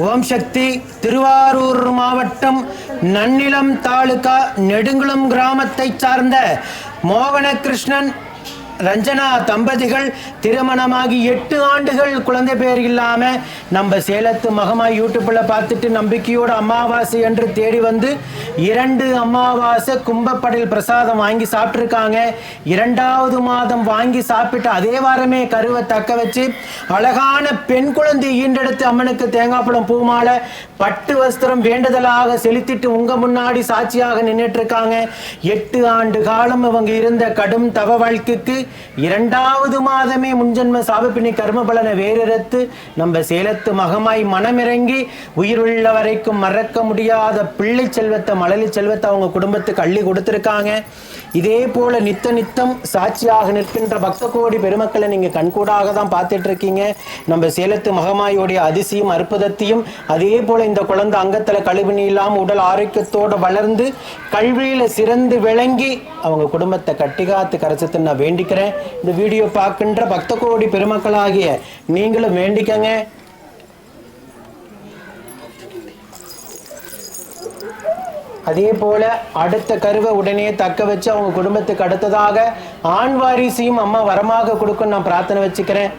ஓம் சக்தி திருவாரூர் மாவட்டம் நன்னிலம் தாலுகா நெடுங்குளம் கிராமத்தைச் சார்ந்த மோகனகிருஷ்ணன் ரஞ்சனா தம்பதிகள் திருமணமாகி எட்டு ஆண்டுகள் குழந்தை பேர் இல்லாமல் நம்ம சேலத்து மகமாய் யூடியூப்பில் பார்த்துட்டு நம்பிக்கையோட அமாவாசை என்று தேடி வந்து இரண்டு அமாவாசை கும்பப்படையில் பிரசாதம் வாங்கி சாப்பிட்ருக்காங்க இரண்டாவது மாதம் வாங்கி சாப்பிட்டு அதே வாரமே கருவை தக்க வச்சு அழகான பெண் குழந்தை ஈண்டெடுத்து அம்மனுக்கு தேங்காய் பழம் பூமாலை பட்டு வஸ்திரம் வேண்டுதலாக செலுத்திட்டு உங்கள் முன்னாடி சாட்சியாக நின்றுட்டு இருக்காங்க. எட்டு ஆண்டு காலம் இவங்க இருந்த கடும் தவ வாழ்க்கைக்கு இரண்டாவது மாதமே முன்ஜென்ம சாபப்பிணி கர்ம பலனை வேறறுத்து நம்ம சேலத்து மகமாய் மனமிறங்கி உயிருள்ள வரைக்கும் மறக்க முடியாத பிள்ளை செல்வத்தை மழலி செல்வத்தை அவங்க குடும்பத்துக்கு அள்ளி கொடுத்துருக்காங்க. இதே போல நித்த நித்தம் சாட்சியாக நிற்கின்ற பக்த கோடி பெருமக்களை நீங்க கண்கூடாக தான் பார்த்துட்டு இருக்கீங்க நம்ம சேலத்து மகமாயோடைய அதிசயம் அற்புதத்தையும் அதே போல இந்த குழந்தை அங்கத்துல கழிவுணி இல்லாம உடல் ஆரோக்கியத்தோடு வளர்ந்து கல்வியில சிறந்து விளங்கி அவங்க குடும்பத்தை கட்டிகாத்து கரைச்சத்தை நான் வேண்டிக்கிறேன். இந்த வீடியோ பார்க்கின்ற பக்த கோடி பெருமக்களாகிய நீங்களும் வேண்டிக்கங்க. அதே போல அடுத்த கருவை உடனே தக்க வச்சு அவங்க குடும்பத்துக்கு அடுத்ததாக ஆண் வாரிசையும் அம்மா வரமாக கொடுக்கும் நான் பிரார்த்தனை வச்சுக்கிறேன்.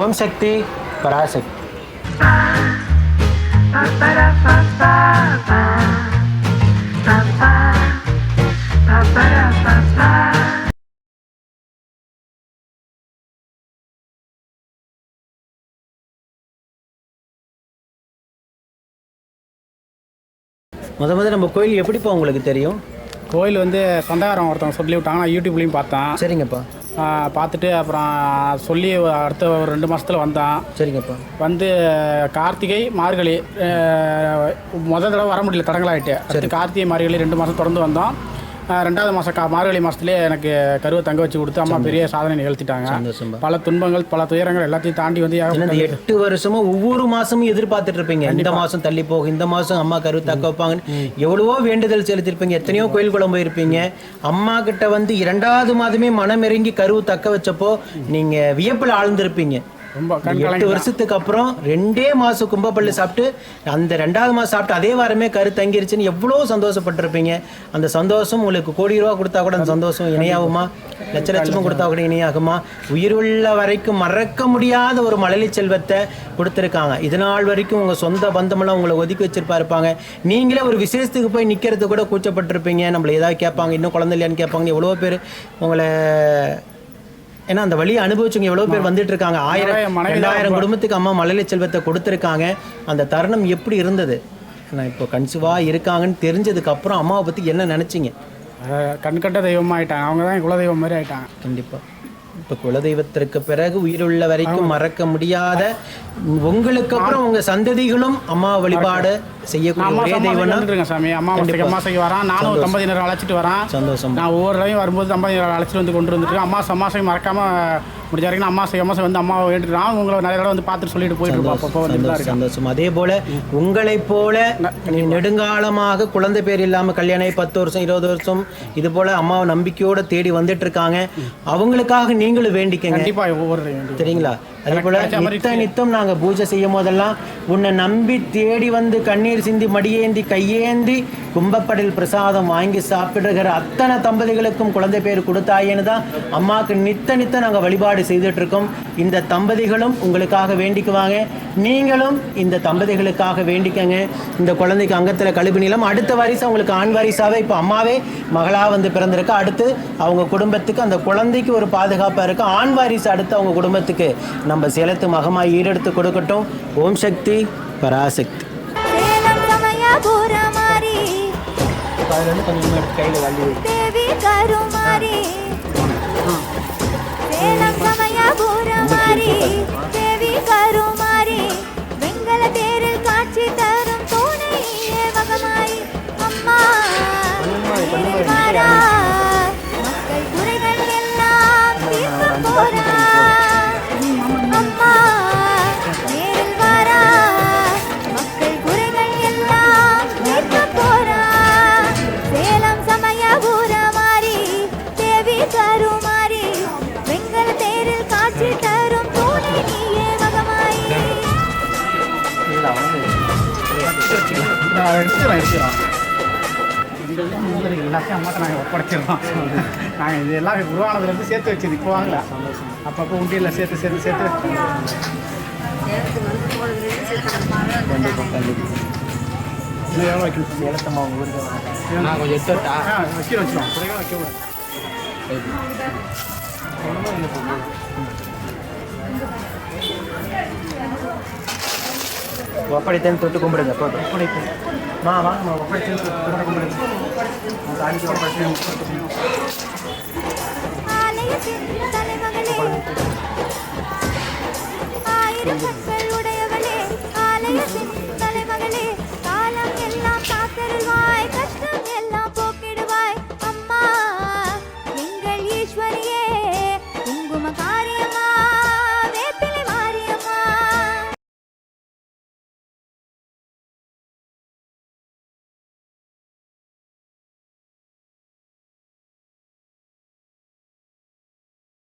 ஓம் சக்தி பராசக்தி. முத முத நம்ம கோயில் எப்படிப்பா உங்களுக்கு தெரியும்? கோயில் வந்து சொந்தக்காரன் ஒருத்தவங்க சொல்லி விட்டாங்க நான் யூடியூப்லேயும் பார்த்தேன். சரிங்கப்பா. பார்த்துட்டு அப்புறம் சொல்லி அடுத்த ஒரு ரெண்டு மாதத்தில் வந்தேன். சரிங்கப்பா. வந்து கார்த்திகை மார்கழி முதல் தடவை வர முடியல தடங்களாயிட்டு அடுத்து கார்த்திகை மார்கழி ரெண்டு மாதம் தொடர்ந்து வந்தோம். ரெண்டாவது மாதம் கா மார்கழி மாதத்துலேயே எனக்கு கருவை தங்க வச்சு கொடுத்து அம்மா பெரிய சாதனை நிகழ்த்திட்டாங்க. பல துன்பங்கள் பல துயரங்கள் எல்லாத்தையும் தாண்டி வந்து எட்டு வருஷமும் ஒவ்வொரு மாசமும் எதிர்பார்த்துட்டு இருப்பீங்க இந்த மாசம் தள்ளி போகும் இந்த மாசம் அம்மா கரு தக்க வைப்பாங்கன்னு எவ்வளவோ வேண்டுதல் செலுத்திருப்பீங்க. எத்தனையோ கோயில் குளம் போயிருப்பீங்க. அம்மா கிட்ட வந்து இரண்டாவது மாதமே மனம் இறங்கி கருவு தக்க வச்சப்போ நீங்க வியப்புல ஆழ்ந்திருப்பீங்க. ரொம்ப எட்டு வருஷத்துக்கு அப்புறம் ரெண்டே மாசம் கும்பப்பள்ளி சாப்பிட்டு அந்த ரெண்டாவது மாசம் சாப்பிட்டு அதே வாரமே கரு தங்கிருச்சுன்னு எவ்வளோ சந்தோஷப்பட்டிருப்பீங்க. அந்த சந்தோஷம் உங்களுக்கு கோடி ரூபா கொடுத்தா கூட அந்த சந்தோஷம் இணையாகுமா? லட்ச லட்சமும் கொடுத்தா கூட இணையாகுமா? உயிருள்ள வரைக்கும் மறக்க முடியாத ஒரு மழலை செல்வத்தை கொடுத்துருக்காங்க. இது நாள் வரைக்கும் உங்க சொந்த பந்தமெல்லாம் உங்களை ஒதுக்கி வச்சிருப்பா இருப்பாங்க நீங்களே ஒரு விசேஷத்துக்கு போய் நிக்கிறது கூட கூச்சப்பட்டிருப்பீங்க. நம்மள ஏதாவது கேட்பாங்க இன்னும் குழந்தை இல்லையான்னு கேட்பாங்க. எவ்வளோ பேர் உங்களை ஏன்னா அந்த வழியை அனுபவிச்சவங்க எவ்வளோ பேர் வந்துட்டு இருக்காங்க ஆயிரம் ரெண்டாயிரம் குடும்பத்துக்கு அம்மா மழலை செல்வத்தை கொடுத்துருக்காங்க. அந்த தருணம் எப்படி இருந்தது? நான் இப்போ கன்சிவாக இருக்காங்கன்னு தெரிஞ்சதுக்கு அப்புறம் அம்மாவை பற்றி என்ன நினச்சிங்க? கண்கட்ட தெய்வமாக ஆயிட்டாங்க அவங்க தான் குல தெய்வம் மாதிரி ஆயிட்டாங்க. கண்டிப்பாக இப்போ குலதெய்வத்திற்கு பிறகு உயிருள்ள வரைக்கும் மறக்க முடியாத உங்களுக்கு அப்புறம் உங்க சந்ததிகளும் அம்மா வழிபாடு செய்யக்கூடிய அம்மா ஒரே தெய்வம்னா சாமி. அம்மாவாசைக்கு அம்மாசைக்கு வரான். நானும் தம்பதியினரை அழைச்சிட்டு வரேன். சந்தோஷம். நான் ஒவ்வொரு தடவையும் வரும்போது தம்பதியினரை அழைச்சிட்டு வந்து கொண்டு வந்துட்டு அம்மா சம்மாசை மறக்காம முடிஞ்ச வரைக்கும் அம்மாசை அம்மாசை வந்து அம்மாவை வேண்டிட்டு நான் உங்களை நிறைய தடவை வந்து பார்த்துட்டு சொல்லிட்டு போயிட்டு இருப்போம் அப்பப்போ வந்து சந்தோஷம், அதே போல உங்களைப் போல நெடுங்காலமாக குழந்தை பேர் இல்லாம கல்யாணம் பத்து வருஷம் இருபது வருஷம் இது போல அம்மாவை நம்பிக்கையோட தேடி வந்துட்டு இருக்காங்க. அவங்களுக்காக நீங்களும் வேண்டிக்கங்க. கண்டிப்பா ஒவ்வொரு. சரிங்களா அதே போல நித்த நித்தம் நாங்க பூஜை செய்யும் போதெல்லாம் உன்னை நம்பி தேடி வந்து கண்ணீர் சிந்தி மடியேந்தி கையேந்தி கும்பப்படையில் பிரசாதம் வாங்கி சாப்பிடுகிற அத்தனை தம்பதிகளுக்கும் குழந்தை பேர் கொடுத்தாயேன்னு தான் அம்மாவுக்கு நித்த நித்த நாங்க வழிபாடு செய்துட்டு இருக்கோம் இந்த தம்பதிகளும் உங்களுக்காக வேண்டிக்குவாங்க. நீங்களும் இந்த தம்பதிகளுக்காக வேண்டிக்கங்க. இந்த குழந்தைக்கு அங்கத்துல கழுப்பு நிலம் அடுத்த வாரிசு உங்களுக்கு ஆண் வாரிசாவே இப்போ அம்மாவே மகளா வந்து பிறந்திருக்கு. அடுத்து அவங்க குடும்பத்துக்கு அந்த குழந்தைக்கு ஒரு பாதுகாப்பா இருக்கு. ஆண் வாரிசு அடுத்து அவங்க குடும்பத்துக்கு. நம்ம சேலத்து மகமாய் ஈடெடுத்து கொடுக்கட்டும். ஓம் சக்தி பராசக்தி. கையில நான் எடுத்துக்கிறோம் எடுத்துக்கிறோம் எங்களுக்கு முன்னோர்கள் எல்லாத்தையும் அம்மாட்ட நாங்கள் ஒப்படைச்சிடுறோம் நாங்கள் இது எல்லாம் உருவானதுலேருந்து சேர்த்து வச்சது இப்போ வாங்கல அப்பப்போ உண்டியில் சேர்த்து சேர்த்து சேர்த்து இன்னும் எவ்வளோ வைக்கணும் ஏலத்தம்மா உங்க ஊருக்கு நான் கொஞ்சம் எடுத்து வரட்டா? ஆ வச்சிடும் குறைவாக வைக்க ஒப்படைத்தேன் தொட்டு கும்பிடுங்க. போதும் ஒப்படைத்தேன் மா வாங்கம்மா ஒப்படைத்தேன் தொட்டு கும்பிடுங்க. உங்க தாலிக்கு ஒப்படைத்தேன் ஆலயத்தின்